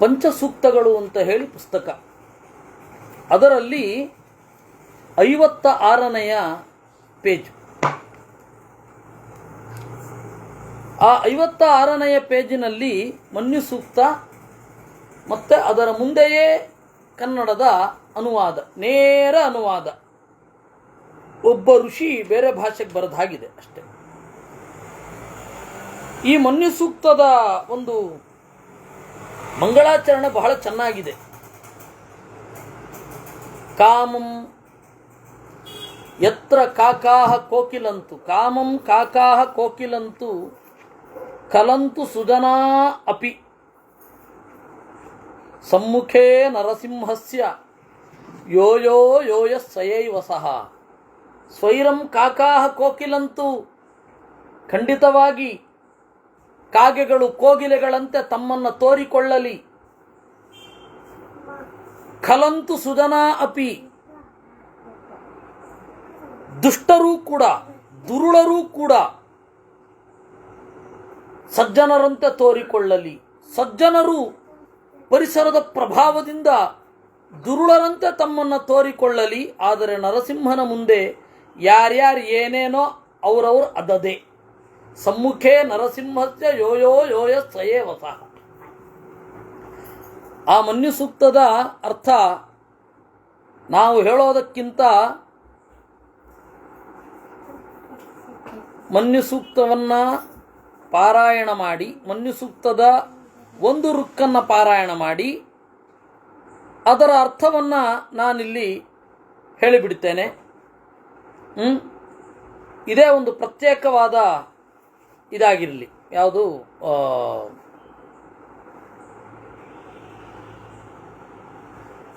ಪಂಚಸೂಕ್ತಗಳು ಅಂತ ಹೇಳಿ ಪುಸ್ತಕ. ಅದರಲ್ಲಿ ಐವತ್ತ ಆರನೆಯ ಪೇಜ್. ಆ ಐವತ್ತ ಆರನೆಯ ಪೇಜಿನಲ್ಲಿ ಮನ್ಯು ಸೂಕ್ತ ಮತ್ತು ಅದರ ಮುಂದೆಯೇ ಕನ್ನಡದ ಅನುವಾದ, ನೇರ ಅನುವಾದ. ಒಬ್ಬ ಋಷಿ ಬೇರೆ ಭಾಷೆಗೆ ಬರೆದಾಗಿದೆ ಅಷ್ಟೆ. ಈ ಮನ್ಯು ಸೂಕ್ತದ ಒಂದು ಮಂಗಳಾಚರಣೆ ಬಹಳ ಚೆನ್ನಾಗಿದೆ. ಕಾಮಂ ಯತ್ರ ಕಾಕಾಹ ಕೋಕಿಲಂತು, ಕಾಮಂ ಕಾಕಾಹ ಕೋಕಿಲಂತು, ಕಲಂತು ಸುಜನಾ ಅಪಿ. ಸಮ್ಮುಖೇ ನರಸಿಂಹಸ್ಯ ಯೋ ಯೋ ಯೋಯ ಸಯೈವ ಸಹ. ಸ್ವೈರಂ ಕಾಕಾಹ ಕೋಕಿಲಂತು, ಖಂಡಿತವಾಗಿ ಕಾಗೆಗಳು ಕೋಗಿಲೆಗಳಂತೆ ತಮ್ಮನ್ನು ತೋರಿಕೊಳ್ಳಲಿ. ಖಲಂತು ಸುಧನಾ ಅಪಿ. ದುಷ್ಟರೂ ಕೂಡ, ದುರುಳರೂ ಕೂಡ ಸಜ್ಜನರಂತೆ ತೋರಿಕೊಳ್ಳಲಿ. ಸಜ್ಜನರು ಪರಿಸರದ ಪ್ರಭಾವದಿಂದ ದುರುಳರಂತೆ ತಮ್ಮನ್ನು ತೋರಿಕೊಳ್ಳಲಿ. ಆದರೆ ನರಸಿಂಹನ ಮುಂದೆ ಯಾರ್ಯಾರು ಏನೇನೋ ಅವರವರು ಅದದೇ. ಸಮ್ಮುಖೇ ನರಸಿಂಹಸ್ಯ ಯೋಯೋ ಯೋಯ ಸ್ವಯೇ ವಸಃ ಆ ಮನ್ಯು ಸೂಕ್ತದ ಅರ್ಥ ನಾವು ಹೇಳೋದಕ್ಕಿಂತ ಮನ್ಯು ಸೂಕ್ತವನ್ನು ಪಾರಾಯಣ ಮಾಡಿ ಮನ್ಯು ಸೂಕ್ತದ ಒಂದು ರುಕ್ಕನ್ನು ಪಾರಾಯಣ ಮಾಡಿ, ಅದರ ಅರ್ಥವನ್ನು ನಾನಿಲ್ಲಿ ಹೇಳಿಬಿಡ್ತೇನೆ? ಇದೇ ಒಂದು ಪ್ರತ್ಯೇಕವಾದ ಇದಾಗಿರಲಿ. ಯಾವುದು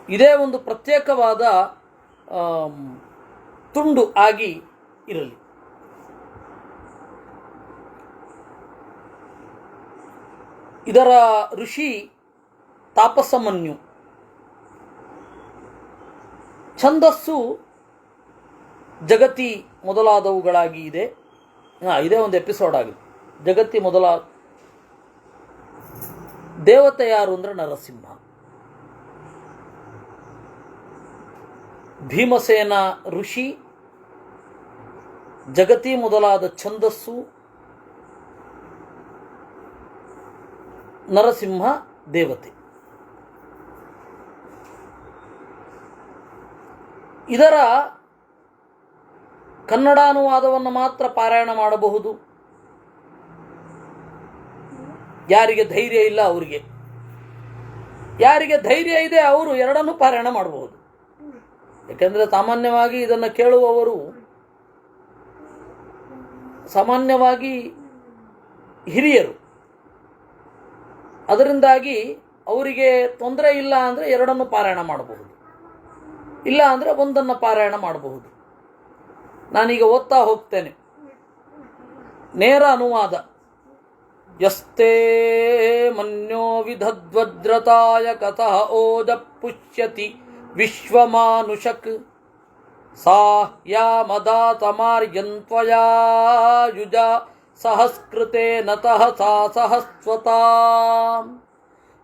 ಇದೇ ಒಂದು ಪ್ರತ್ಯೇಕವಾದ ತುಂಡು ಆಗಿ ಇರಲಿ. ಇದರ ಋಷಿ ತಾಪಸಮನ್ಯು. ಛಂದಸ್ಸು ಜಗತಿ ಮೊದಲಾದವುಗಳಾಗಿ ಇದೆ. ಹಾಂ, ಇದೇ ಒಂದು ಎಪಿಸೋಡ್ ಆಗಿದೆ. ಜಗತ್ತಿ ಮೊದಲ ದೇವತೆ ಯಾರು ಅಂದ್ರೆ ನರಸಿಂಹ. ಭೀಮಸೇನ ಋಷಿ, ಜಗತಿ ಮೊದಲಾದ ಛಂದಸ್ಸು, ನರಸಿಂಹ ದೇವತೆ. ಇದರ ಕನ್ನಡಾನುವಾದವನ್ನು ಮಾತ್ರ ಪಾರಾಯಣ ಮಾಡಬಹುದು. ಯಾರಿಗೆ ಧೈರ್ಯ ಇಲ್ಲ ಅವರಿಗೆ. ಯಾರಿಗೆ ಧೈರ್ಯ ಇದೆ ಅವರು ಎರಡನ್ನೂ ಪಾರಾಯಣ ಮಾಡಬಹುದು. ಯಾಕೆಂದರೆ ಸಾಮಾನ್ಯವಾಗಿ ಇದನ್ನು ಕೇಳುವವರು ಸಾಮಾನ್ಯವಾಗಿ ಹಿರಿಯರು. ಅದರಿಂದಾಗಿ ಅವರಿಗೆ ತೊಂದರೆ ಇಲ್ಲ ಅಂದರೆ ಎರಡನ್ನು ಪಾರಾಯಣ ಮಾಡಬಹುದು. ಇಲ್ಲ ಅಂದರೆ ಒಂದನ್ನು ಪಾರಾಯಣ ಮಾಡಬಹುದು. ನಾನೀಗ ಓದ್ತಾ ಹೋಗ್ತೇನೆ. ನೇರ ಅನುವಾದ. ಯಸ್ತೇ ಮನ್ಯೋ ವಿಧದ್ವದ್ರತಾಯ ಕತಃ ಓದ ಪುಷ್ಯತಿ ವಿಶ್ವಮಾನುಷಕ್. ಸಾ ಯಾ ಮದಾತಮಾರ್ಯನ್ತ್ವಯಾ ಯುಜ ಸಹಸ್ಕೃತೆ ನತಃ ಸಾ ಸಹಸ್ವತಾ.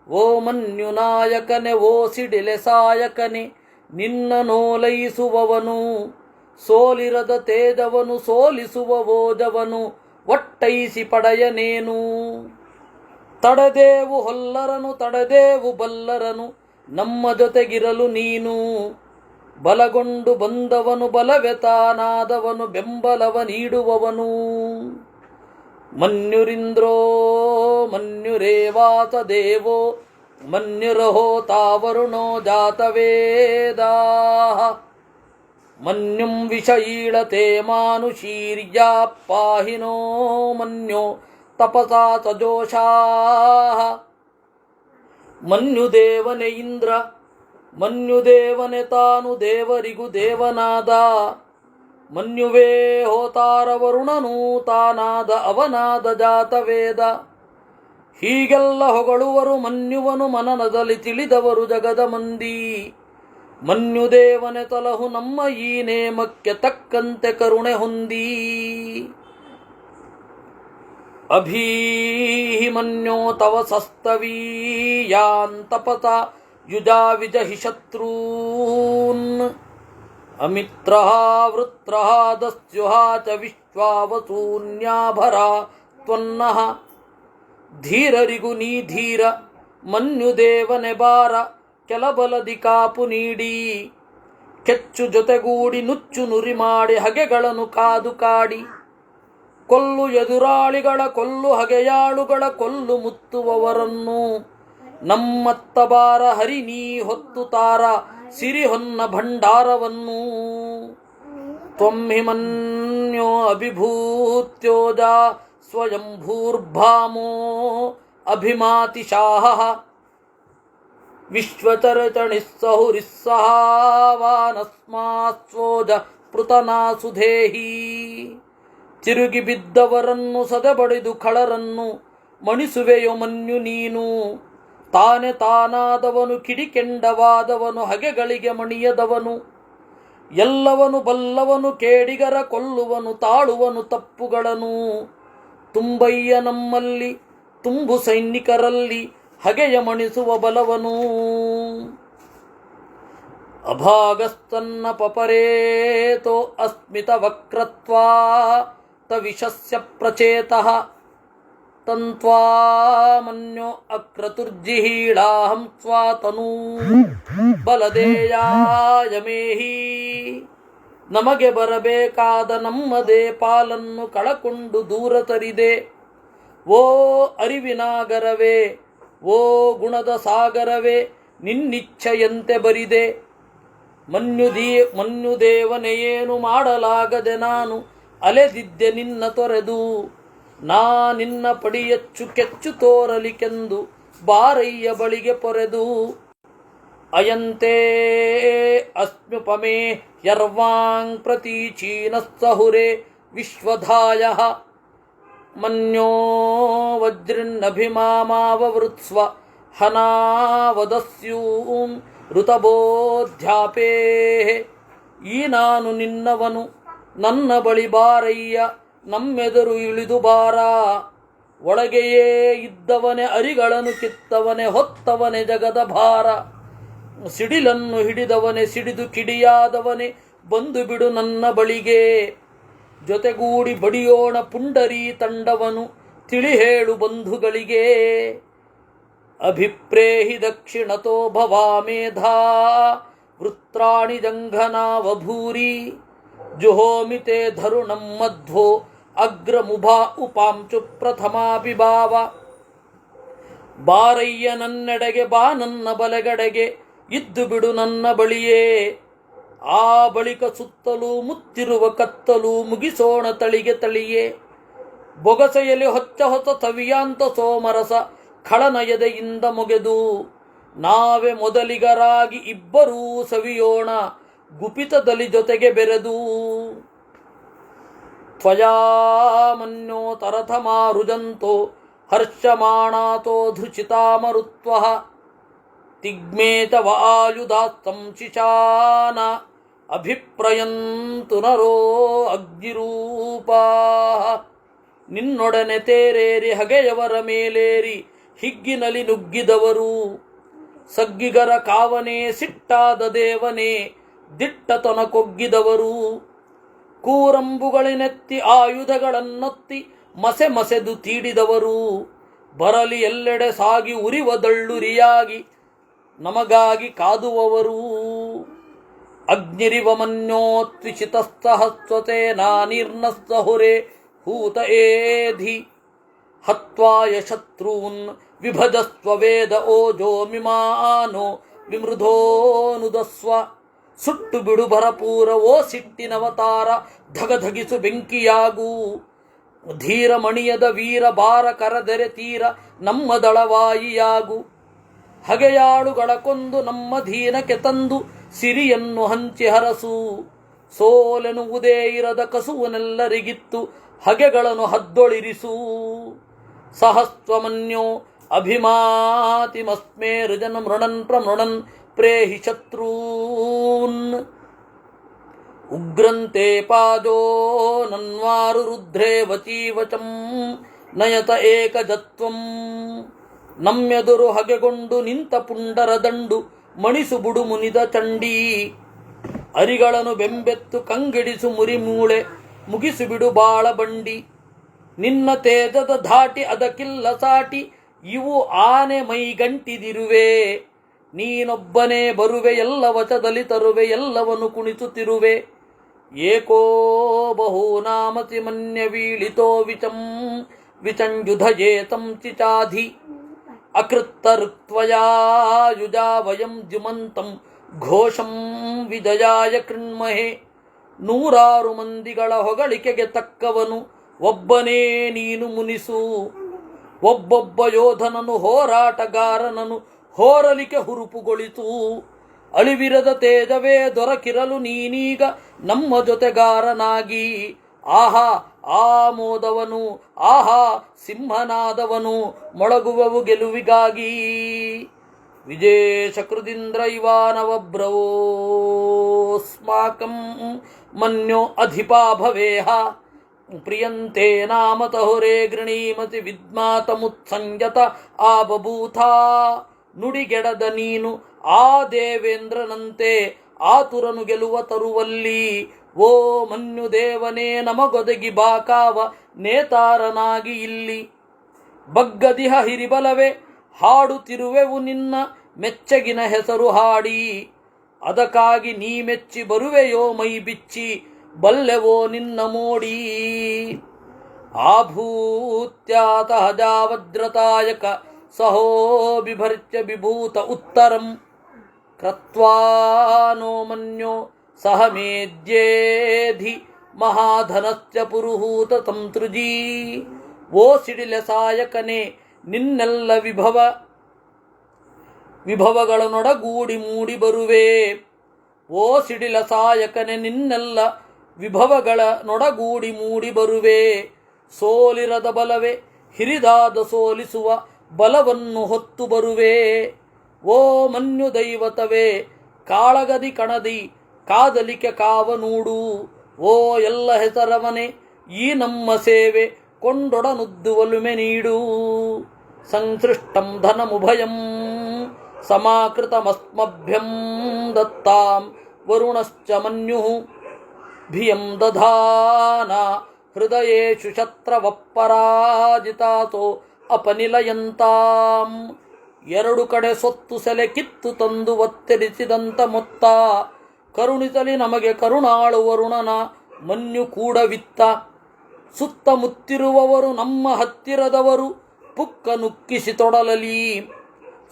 ಓ ಮನ್ಯುನಾಯಕನೆ ಓ ಸಿಡಿಲೆ ಸಾಯಕನೆ, ನಿನ್ನ ನೋಲೈಸುವವನು. ಸೋಲಿರದ ತೇದವನು ಸೋಲಿಸುವ ಓದವನು ಒಟ್ಟೈಸಿ ಪಡೆಯನೇನು ತಡದೇವು ಹೊಲ್ಲರನು, ತಡದೇವು ಬಲ್ಲರನು, ನಮ್ಮ ಜೊತೆಗಿರಲು ನೀನು. ಬಲಗೊಂಡು ಬಂದವನು ಬಲವೆತಾನಾದವನು ಬೆಂಬಲವ ನೀಡುವವನು. ಮನ್ಯುರಿಂದ್ರೋ ಮನ್ಯುರೇವಾತ ದೇವೋ, ಮನ್ಯುರಹೋ ತಾವರುಣೋ ಜಾತವೇದಾ ಮನ್ಯುಂ ವಿಷಯೀಳತೆ ಮಾನುಷೀರ್ಯ ಪಾಹಿನೋ ಮನ್ಯೋ ತಪಸಾ ಸಜೋಷಾ ಮನ್ಯುದೇವನೆ ಇಂದ್ರ ಮನ್ಯುದೇವನೆ ತಾನು ದೇವರಿಗೂ ದೇವನಾದ ಮನ್ಯುವೇ ಹೋತಾರ ವರುಣನೂ ತಾನಾದ ಅವನಾದ ಜಾತವೇದ ಹೀಗೆಲ್ಲ ಹೊಗಳುವರು ಮನ್ಯುವನು ಮನನದಲ್ಲಿ ತಿಳಿದವರು ಜಗದ ಮಂದಿ. ಮನ್ಯುದೇವನೆ ತಲಹು ನಮ್ಮ ಈ ನೇಮಕ್ಕೆ ತಕ್ಕಂತೆ ಕರುಣೆ ಹೊಂದಿ. ಅಭೀಮನ್ಯೋ ತವ ಸಸ್ತವೀಯಾಂತಪತ ಯುಜಾ ವಿಜಹಿ ಶತ್ರೂನ್. ಅಮಿತ್ರ ವೃತ್ರ ದಸ್ಯುಹಾ ಚ ವಿಶ್ವಾವಸೂನ್ಯಾಭರ ತ್ವನ್ನಃ. ಧೀರರಿಗು ನೀ ಧೀರ ಮನ್ಯುದೇವನೆ ಬಾರ. ಕೆಲಬಲದಿ ಕಾಪು ನೀಡಿ, ಕೆಚ್ಚು ಜೊತೆಗೂಡಿ ನುಚ್ಚು ನುರಿ ಮಾಡಿ ಹಗೆಗಳನ್ನು ಕಾದು ಕಾಡಿ, ಕೊಲ್ಲು ಎದುರಾಳಿಗಳ, ಕೊಲ್ಲು ಹಗೆಯಾಳುಗಳ, ಕೊಲ್ಲು ಮುತ್ತುವವರನ್ನು ನಮ್ಮತ್ತ ಬಾರ ಹರಿ ನೀ ಹೊತ್ತು ತಾರ ಸಿರಿ ಹೊನ್ನ ಭಂಡಾರವನ್ನು. ತ್ವಮ್ಹಿಮನ್ಯೋ ಅಭಿಭೂತ್ಯೋಜ ಸ್ವಯಂಭೂರ್ಭಾಮೋ ಅಭಿಮಾತಿಶಾಹ ಪೃತನಾ ಸುಧೇಹಿ ತಿರುಗಿ ಬಿದ್ದವರನ್ನು ಸದಬಡಿದು ಖಳರನ್ನು ಮಣಿಸುವೆಯೋ ಮನ್ಯು ನೀನು. ತಾನೆ ತಾನಾದವನು ಕಿಡಿಕೆಂಡವಾದವನು ಹಗೆಗಳಿಗೆ ಮಣಿಯದವನು. ಎಲ್ಲವನು ಬಲ್ಲವನು ಕೇಡಿಗರ ಕೊಲ್ಲುವನು ತಾಳುವನು ತಪ್ಪುಗಳನ್ನು ತುಂಬಯ್ಯ ನಮ್ಮಲ್ಲಿ, ತುಂಬು ಸೈನಿಕರಲ್ಲಿ ಹಗೆಯ ಮಣಿಸುವ ಬಲವನು. ಅಭಾಗಸ್ತನ್ನ ಪಪರೇತೋ ಅಸ್ಮಿತ ವಕ್ರತ್ವಾ ತವಿಷಸ್ಯ ಪ್ರಚೇತಃ. ತನ್ತ್ವಾಮನ್ಯೋ ಅಕ್ರತುರ್ಜಿಹೀಳಾಹಂ ಸ್ವಾತನೂ ಬಲದೇಯಾಯಮೇಹಿ ನಮಗೆ ಬರಬೇಕಾದ ನಮ್ಮದೇ ಪಾಲನ್ನು ಕಳಕೊಂಡು ದೂರ ತರಿದೆ. ಓ ಅರಿವಿನಾಗರವೇ ಓ ಗುಣದ ಸಾಗರವೇ, ನಿನ್ನಿಚ್ಛೆಯಂತೆ ಬರಿದೆ. ಮನ್ಯುದೀ ಮನ್ಯುದೇವನೆಯೇನು ಮಾಡಲಾಗದೆ ನಾನು ಅಲೆದಿದ್ದೆ ನಿನ್ನ ತೊರೆದು. ನಾ ನಿನ್ನ ಪಡಿಯಚ್ಚು ಕೆಚ್ಚು ತೋರಲಿಕೆಂದು ಬಾರಯ್ಯ ಬಳಿಗೆ ಪೊರೆದು. ಅಯಂತೆ ಅಸ್ಮ್ಯುಪಮೇ ಯರ್ವಾಂಗ್ ಪ್ರತೀಚೀನಸ್ಸಹುರೆ ವಿಶ್ವಧಾಯ. ಮನ್ಯೋ ವಜ್ರಿನ್ನಭಿಮಾವೃತ್ಸ್ವ ಹನಾವದಸ್ಯೂಂ ಋತಬೋಧ್ಯಾಪೇ ಈ ನಾನು ನಿನ್ನವನು ನನ್ನ ಬಳಿ ಬಾರಯ್ಯ ನಮ್ಮೆದುರು ಇಳಿದು ಬಾರ। ಒಳಗೆಯೇ ಇದ್ದವನೇ ಅರಿಗಳನ್ನು ಕಿತ್ತವನೇ, ಹೊತ್ತವನೇ ಜಗದ ಭಾರ। ಸಿಡಿಲನ್ನು ಹಿಡಿದವನೆ, ಸಿಡಿದು ಕಿಡಿಯಾದವನೇ, ಬಂದು ಬಿಡು ನನ್ನ ಬಳಿಗೆ। ಜೊತೆಗೂಡಿ ಬಡಿಯೋಣ ಪುಂಡರಿ ತಂಡವನು ತಿಳಿ ಹೇಳು ಬಂಧುಗಳಿಗೆ. ಅಭಿಪ್ರೇಹಿ ದಕ್ಷಿಣತೋ ಭವಾಮೇಧಾ, ವೃತ್ರಾಣಿ ಜಂಘನಾವಭೂರಿ, ಜುಹೋಮಿತೆ ಧರುಣಂ ಮಧ್ವೋ ಅಗ್ರಮುಭಾ ಉಪಾಂಚು ಪ್ರಥಮಾಪಿ ಭಾವ ಬಾರಯ್ಯ ನನ್ನೆಡೆಗೆ ಬಾ, ನನ್ನ ಬಲೆಗಡೆಗೆ ಇದ್ದು ಬಿಡು ನನ್ನ ಬಳಿಯೇ. ಆ ಬಳಿಕ ಸುತ್ತಲೂ ಮುತ್ತಿರುವ ಕತ್ತಲು ಮುಗಿಸೋಣ ತಳಿಗೆ ತಳಿಯೇ. ಬೊಗಸೆಯಲ್ಲಿ ಹೊಚ್ಚ ಹೊಸ ಸವಿಯಾಂತ ಸೋಮರಸ ಖಳನಯದೆಯಿಂದ ಮೊಗೆದು. ನಾವೇ ಮೊದಲಿಗರಾಗಿ ಇಬ್ಬರೂ ಸವಿಯೋಣ ಗುಪಿತದಲ್ಲಿ ಜೊತೆಗೆ ಬೆರೆದು. ತ್ವಯಾಮನ್ಯೋ ತರಥ ತರಥಮಾರುಜಂತೋ ಹರ್ಷಮಾಣಾತೋ ಧೃಚಿತಾಮರುತ್ವ ತಿಗ್ಮೇತ ವಾಯುಧಾಸ್ತಂ ಶಿಶಾನ ಅಭಿಪ್ರಯಂತು ನರೋ ಅಗ್ನಿರೂಪಾ. ನಿನ್ನೊಡನೆ ತೇರೇರಿ ಹಗೆಯವರ ಮೇಲೇರಿ ಹಿಗ್ಗಿನಲಿ ನುಗ್ಗಿದವರು. ಸಗ್ಗಿಗರ ಕಾವನೆ ಸಿಟ್ಟಾದ ದೇವನೇ ದಿಟ್ಟತನ ಕೊಗ್ಗಿದವರು ಕೂರಂಬುಗಳಿನೆತ್ತಿ ಆಯುಧಗಳನ್ನೊತ್ತಿ ಮಸೆ ಮಸೆದು ತೀಡಿದವರು. ಬರಲಿ ಎಲ್ಲೆಡೆ ಸಾಗಿ ಉರಿವ ದಳ್ಳುರಿಯಾಗಿ ನಮಗಾಗಿ ಕಾದುವವರು. ಅಗ್ನಿರಿವ ಮನ್ಯೋತ್ವಿಷಿತಸ್ತಹಸ್ವತೆ ನಾನಿರ್ನಸ್ತಹುರೆ ಹೂತ ಏಧಿ ಹತ್ವಾಯ ಶತ್ರೂನ್ ವಿಭಜಸ್ವ ವೇದ ಓಜೋ ಮಿಮಾನೋ ವಿಮೃಧೋನುದಸ್ವ. ಸುಟ್ಟು ಬಿಡು ಭರಪೂರ ಓ ಸಿಟ್ಟಿನವತಾರ ಧಗಧಗಿಸು ಬೆಂಕಿಯಾಗೂ. ಧೀರ ಮಣಿಯದ ವೀರ ಬಾರ ಕರದೆರೆ ತೀರ ನಮ್ಮ ದಳವಾಯಿಯಾಗು. ಹಗೆಯಾಳುಗಳ ಕೊಂದು ನಮ್ಮ ಧೀನಕ್ಕೆ ತಂದು ಸಿರಿಯನ್ನು ಹಂಚಿ ಹರಸು ಸೋಲೆನುವುದೇ ಇರದ ಕಸುವನೆಲ್ಲರಿಗಿತ್ತು, ಹಗೆಗಳನ್ನು ಹದ್ದೊಳಿರಿಸು. ಸಹಸ್ವಮನ್ಯೋ ಅಭಿಮಾತಿಮಸ್ಮೇ ರಜನ ಮೃಣನ್ ಪ್ರಮೃಣನ್ ಪ್ರೇಹಿ ಶತ್ರೂನ್. ಉಗ್ರಂತೆ ಪಾದೋ ನನ್ವಾರು ರುದ್ರೇ ವಚೀವಚಂ ನಯತ ಏಕಜತ್ವಂ. ನಮ್ಮೆದುರು ಹಗೆಗೊಂಡು ನಿಂತ ಪುಂಡರ ದಂಡು ಮಣಿಸು ಬುಡು ಮುನಿದ ತಂಡಿ. ಅರಿಗಳನ್ನು ಬೆಂಬೆತ್ತು ಕಂಗೆಡಿಸು ಮುರಿಮೂಳೆ. ಮುಗಿಸು ಬಿಡು ಬಾಳ ಬಂಡಿ. ನಿನ್ನ ತೇಜದ ಧಾಟಿ ಅದಕ್ಕಿಲ್ಲ ಸಾಟಿ. ಇವು ಆನೆ ಮೈಗಂಟಿದಿರುವೆ. ನೀನೊಬ್ಬನೇ ಬರುವೆ, ಎಲ್ಲ ವಚದಲ್ಲಿ ತರುವೆ, ಎಲ್ಲವನ್ನು ಕುಣಿಸುತ್ತಿರುವೆ. ಏಕೋ ಬಹೂನಾಮತಿ ಮನ್ಯ ವೀಳಿತೋ ವಿಚಂ ವಿಚಂಜುಧಜೇತಂ ಚಿಚಾಧಿ. ಅಕೃತ್ತಋಕ್ತ್ವಯಾ ಯುಜಾ ವಯಂ ಜುಮಂತಂ ಘೋಷಂ ವಿಜಯಾಯ ಕೃಣ್ಮಹೆ. ನೂರಾರು ಮಂದಿಗಳ ಹೊಗಳಿಕೆಗೆ ತಕ್ಕವನು ಒಬ್ಬನೇ ನೀನು ಮುನಿಸು. ಒಬ್ಬೊಬ್ಬ ಯೋಧನನು ಹೋರಾಟಗಾರನನು ಹೋರಲಿಕೆ ಹುರುಪುಗೊಳಿತು ಅಳಿವಿರದ ತೇಜವೇ ದೊರಕಿರಲು ನೀನೀಗ ನಮ್ಮ ಜೊತೆಗಾರನಾಗಿ. ಆಹಾ, ಆಮೋದವನು, ಆಹಾ, ಸಿಂಹನಾದವನು, ಮೊಳಗುವವು ಗೆಲುವಿಗಾಗಿ. ವಿಜೇ ಶಕೃದಿಂದ್ರ ಇವಾನವಬ್ರವೋಸ್ಮಾಕಂ ಮನ್ಯೋ ಅಧಿಪಾ ಭವೇಹ ಪ್ರಿಯಂತೆ ನಾಮತಹುರೇ ಗೃಣೀಮತಿ ವಿದ್ಮಾತಮುತ್ಸಂಜತ ಆ ಬಭೂಥ ನುಡಿಗೆಡದ ನೀನು ಆ ದೇವೇಂದ್ರನಂತೆ ಆತುರನು ಗೆಲುವ ತರುವಲ್ಲಿ, ಓ ಮನ್ಯುದೇವನೇ ನಮಗೊದಗಿ ಬಾಕಾವ ನೇತಾರನಾಗಿ ಇಲ್ಲಿ. ಬಗ್ಗದಿಹ ಹಿರಿಬಲವೆ, ಹಾಡುತ್ತಿರುವೆವು ನಿನ್ನ ಮೆಚ್ಚಗಿನ ಹೆಸರು ಹಾಡಿ. ಅದಕ್ಕಾಗಿ ನೀ ಮೆಚ್ಚಿ ಬರುವೆಯೋ ಮೈ ಬಿಚ್ಚಿ, ಬಲ್ಲೆವೋ ನಿನ್ನ ಮೋಡಿ. ಆಭೂತ್ಯಾತ ಹಜಾವಜ್ರತಾಯಕ ಸಹೋ ಬಿಭರ್ಚ ವಿಭೂತ ಉತ್ತರಂ. ಕ್ರತ್ವಾನೋ ಮನ್ಯೋ ಸಹ ಮೇದ್ಯೇಧಿ ಮಹಾಧನಸ್ಯ ಪುರುಹೂತ ತಂತೃಜೀ ಓ ಸಿಡಿಲ ಸಾಯಕನೇ ನಿನ್ನೆಲ್ಲ ವಿಭವ ವಿಭವಗಳನ್ನೊಡಗೂಡಿ ಮೂಡಿ ಬರುವೆ ಓ ಸಿಡಿಲ ಸಾಯಕನೆ ನಿನ್ನೆಲ್ಲ ವಿಭವಗಳ ನೊಡಗೂಡಿ ಮೂಡಿ ಬರುವೆ ಸೋಲಿರದ ಬಲವೇ, ಹಿರಿದಾದ ಸೋಲಿಸುವ ಬಲವನ್ನು ಹೊತ್ತು ಬರುವೆ। ಓ ಮನ್ಯು ದೈವತವೇ ಕಾಳಗದಿ ಕಣದಿ, ಕಾದಲಿಕೆ ಕಾವನೂಡು. ಓ ಎಲ್ಲ ಹೆಸರವನೆ, ಈ ನಮ್ಮ ಸೇವೆ ಕೊಂಡೊಡನುದ್ದುವಲುಮೆ ನೀಡು. ಸಂಸೃಷ್ಟಂ ಧನಮುಭಯಂ, ಸಮಾಕೃತಮಸ್ಮಭ್ಯಂ ದತ್ತಾಂ ವರುಣಶ್ಚ ಮನ್ಯು. ಭಿಯಂ ದಧಾನ, ಹೃದಯೇಶು ಶತ್ರವಪ್ಪರಾಜಿತಾತೋ ಅಪನಿಲಯಂತಾಂ. ಎರಡು ಕಡೆ ಸೊತ್ತು ಸೆಲೆ ಕಿತ್ತು ತಂದು ಒತ್ತರಿಸಿದಂತ ಮೊತ್ತ. ಕರುಣಿಸಲಿ ನಮಗೆ ಕರುಣಾಳು ವರುಣನ ಮನ್ಯು ಕೂಡವಿತ್ತ ಸುತ್ತಮುತ್ತಿರುವವರು ನಮ್ಮ ಹತ್ತಿರದವರು, ಪುಕ್ಕ ನುಕ್ಕಿಸಿ ತೊಡಲಲಿ.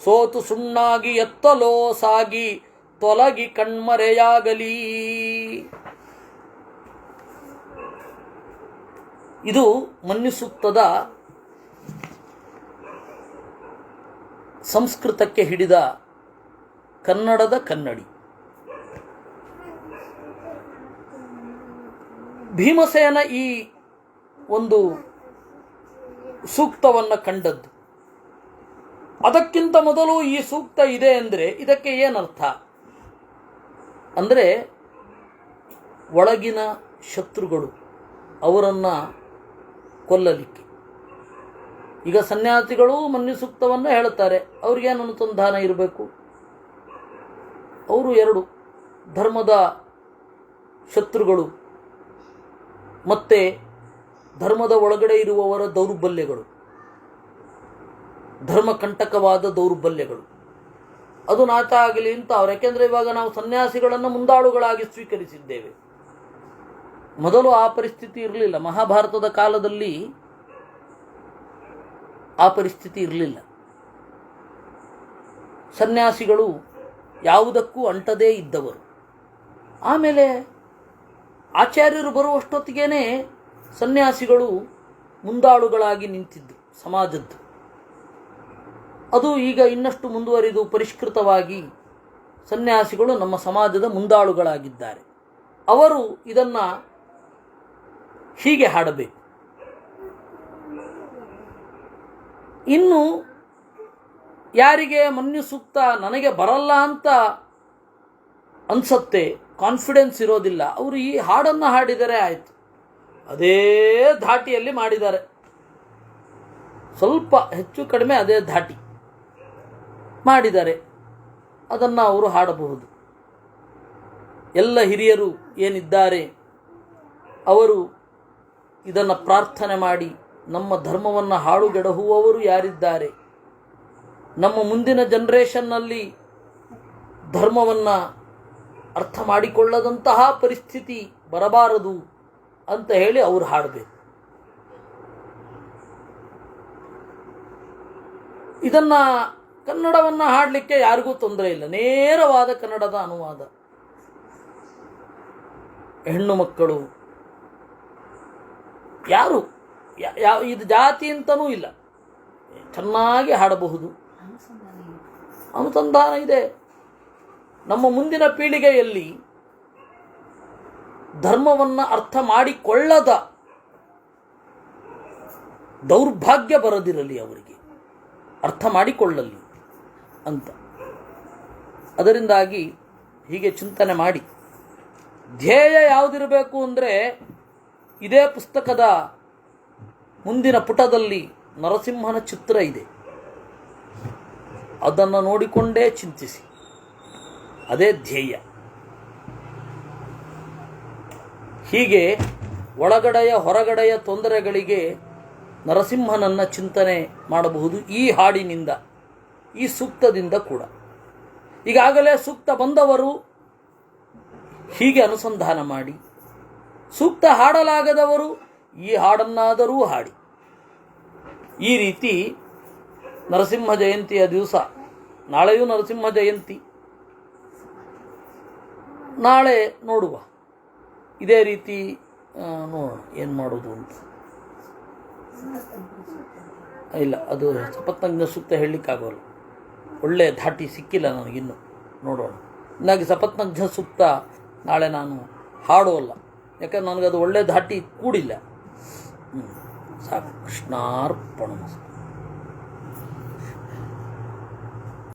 ಸೋತು ಸುಣ್ಣಾಗಿ ಎತ್ತಲೋ ಸಾಗಿ, ತೊಲಗಿ ಕಣ್ಮರೆಯಾಗಲಿ. ಇದು ಮನ್ಯು ಸಂಸ್ಕೃತಕ್ಕೆ ಹಿಡಿದ ಕನ್ನಡದ ಕನ್ನಡಿ. ಭೀಮಸೇನ ಈ ಒಂದು ಸೂಕ್ತವನ್ನು ಕಂಡದ್ದು. ಅದಕ್ಕಿಂತ ಮೊದಲು ಈ ಸೂಕ್ತ ಇದೆ ಅಂದರೆ ಇದಕ್ಕೆ ಏನರ್ಥ? ಅಂದರೆ ಒಳಗಿನ ಶತ್ರುಗಳು ಅವರನ್ನು ಕೊಲ್ಲಲಿಕ್ಕೆ. ಈಗ ಸನ್ಯಾಸಿಗಳು ಮನ್ಯು ಸೂಕ್ತವನ್ನು ಹೇಳುತ್ತಾರೆ ಅವ್ರಿಗೇನು ಅನುಸಂಧಾನ ಇರಬೇಕು? ಅವರು ಎರಡು, ಧರ್ಮದ ಶತ್ರುಗಳು ಮತ್ತೆ ಧರ್ಮದ ಒಳಗಡೆ ಇರುವವರ ದೌರ್ಬಲ್ಯಗಳು. ಧರ್ಮಕಂಟಕವಾದ ದೌರ್ಬಲ್ಯಗಳು. ಅದು ನಾಟ ಆಗಲಿ ಅಂತ ಅವ್ರು. ಯಾಕೆಂದರೆ ಇವಾಗ ನಾವು ಸನ್ಯಾಸಿಗಳನ್ನು ಮುಂದಾಳುಗಳಾಗಿ ಸ್ವೀಕರಿಸಿದ್ದೇವೆ. ಮೊದಲು ಆ ಪರಿಸ್ಥಿತಿ ಇರಲಿಲ್ಲ. ಮಹಾಭಾರತದ ಕಾಲದಲ್ಲಿ ಆ ಪರಿಸ್ಥಿತಿ ಇರಲಿಲ್ಲ. ಸನ್ಯಾಸಿಗಳು ಯಾವುದಕ್ಕೂ ಅಂಟದೇ ಇದ್ದವರು. ಆಮೇಲೆ ಆಚಾರ್ಯರು ಬರುವಷ್ಟೊತ್ತಿಗೇನೆ ಸನ್ಯಾಸಿಗಳು ಮುಂದಾಳುಗಳಾಗಿ ನಿಂತಿದ್ದು ಸಮಾಜದ್ದು. ಅದು ಈಗ ಇನ್ನಷ್ಟು ಮುಂದುವರಿದು ಪರಿಷ್ಕೃತವಾಗಿ ಸನ್ಯಾಸಿಗಳು ನಮ್ಮ ಸಮಾಜದ ಮುಂದಾಳುಗಳಾಗಿದ್ದಾರೆ. ಅವರು ಇದನ್ನು ಹೀಗೆ ಹಾಡಬೇಕು. ಇನ್ನು ಯಾರಿಗೆ ಮನ್ಯು ಸೂಕ್ತ ನನಗೆ ಬರಲ್ಲ ಅಂತ ಅನ್ಸತ್ತೆ ಕಾನ್ಫಿಡೆನ್ಸ್ ಇರೋದಿಲ್ಲ. ಅವರು ಈ ಹಾಡನ್ನು ಹಾಡಿದರೆ ಆಯಿತು. ಅದೇ ಧಾಟಿಯಲ್ಲಿ ಮಾಡಿದ್ದಾರೆ. ಸ್ವಲ್ಪ ಹೆಚ್ಚು ಕಡಿಮೆ ಅದೇ ಧಾಟಿ ಮಾಡಿದ್ದಾರೆ ಅದನ್ನು ಅವರು ಹಾಡಬಹುದು. ಎಲ್ಲ ಹಿರಿಯರು ಏನಿದ್ದಾರೆ, ಅವರು ಇದನ್ನು ಪ್ರಾರ್ಥನೆ ಮಾಡಿ ನಮ್ಮ ಧರ್ಮವನ್ನು ಹಾಳುಗೆಡಹುವವರು ಯಾರಿದ್ದಾರೆ? ನಮ್ಮ ಮುಂದಿನ ಜನ್ರೇಷನ್ನಲ್ಲಿ ಧರ್ಮವನ್ನು ಅರ್ಥ ಮಾಡಿಕೊಳ್ಳದಂತಹ ಪರಿಸ್ಥಿತಿ ಬರಬಾರದು ಅಂತ ಹೇಳಿ ಅವರು ಹಾಡಬೇಕು. ಇದನ್ನು ಕನ್ನಡವನ್ನು ಹಾಡಲಿಕ್ಕೆ ಯಾರಿಗೂ ತೊಂದರೆ ಇಲ್ಲ. ನೇರವಾದ ಕನ್ನಡದ ಅನುವಾದ. ಹೆಣ್ಣು ಮಕ್ಕಳು ಯಾರು? ಯಾವ ಇದು ಜಾತಿ ಅಂತನೂ ಇಲ್ಲ. ಚೆನ್ನಾಗಿ ಹಾಡಬಹುದು. ಅನುಸಂಧಾನ ಇದೆ. ನಮ್ಮ ಮುಂದಿನ ಪೀಳಿಗೆಯಲ್ಲಿ ಧರ್ಮವನ್ನು ಅರ್ಥ ಮಾಡಿಕೊಳ್ಳದ ದೌರ್ಭಾಗ್ಯ ಬರದಿರಲಿ ಅವರಿಗೆ. ಅರ್ಥ ಮಾಡಿಕೊಳ್ಳಲಿ ಅಂತ. ಅದರಿಂದಾಗಿ ಹೀಗೆ ಚಿಂತನೆ ಮಾಡಿ. ಧ್ಯೇಯ ಯಾವುದಿರಬೇಕು ಅಂದರೆ ಇದೇ ಪುಸ್ತಕದ ಮುಂದಿನ ಪುಟದಲ್ಲಿ ನರಸಿಂಹನ ಚಿತ್ರ ಇದೆ. ಅದನ್ನು ನೋಡಿಕೊಂಡೇ ಚಿಂತಿಸಿ. ಅದೇ ಧ್ಯೇಯ. ಹೀಗೆ ಒಳಗಡೆಯ ಹೊರಗಡೆಯ ತೊಂದರೆಗಳಿಗೆ ನರಸಿಂಹನನ್ನ ಚಿಂತನೆ ಮಾಡಬಹುದು ಈ ಹಾಡಿನಿಂದ, ಈ ಸೂಕ್ತದಿಂದ ಕೂಡ. ಈಗಾಗಲೇ ಸೂಕ್ತ ಬಂದವರು ಹೀಗೆ ಅನುಸಂಧಾನ ಮಾಡಿ, ಸೂಕ್ತ ಹಾಡಲಾಗದವರು ಈ ಹಾಡನ್ನಾದರೂ ಹಾಡಿ. ಈ ರೀತಿ ನರಸಿಂಹ ಜಯಂತಿಯ ದಿವಸ, ನಾಳೆಯೂ ನರಸಿಂಹ ಜಯಂತಿ. ನಾಳೆ ನೋಡುವ. ಇದೇ ರೀತಿ ನೋಡೋಣ ಏನು ಮಾಡೋದು ಅಂತ. ಇಲ್ಲ, ಅದು ಸಪತ್ನಜ್ಞ ಸುತ್ತ ಹೇಳಲಿಕ್ಕಾಗೋಲ್ಲ. ಒಳ್ಳೆಯ ಧಾಟಿ ಸಿಕ್ಕಿಲ್ಲ ನನಗಿನ್ನು ನೋಡೋಣ. ಇನ್ನಾಗಿ ಸಪತ್ನಜ್ಞ ಸುತ್ತ ನಾಳೆ ನಾನು ಹಾಡೋಲ್ಲ. ಯಾಕಂದ್ರೆ ನನಗದು ಒಳ್ಳೆಯ ಧಾಟಿ ಕೂಡಿಲ್ಲ. சார் கிருஷ்ணார்ப்பணம்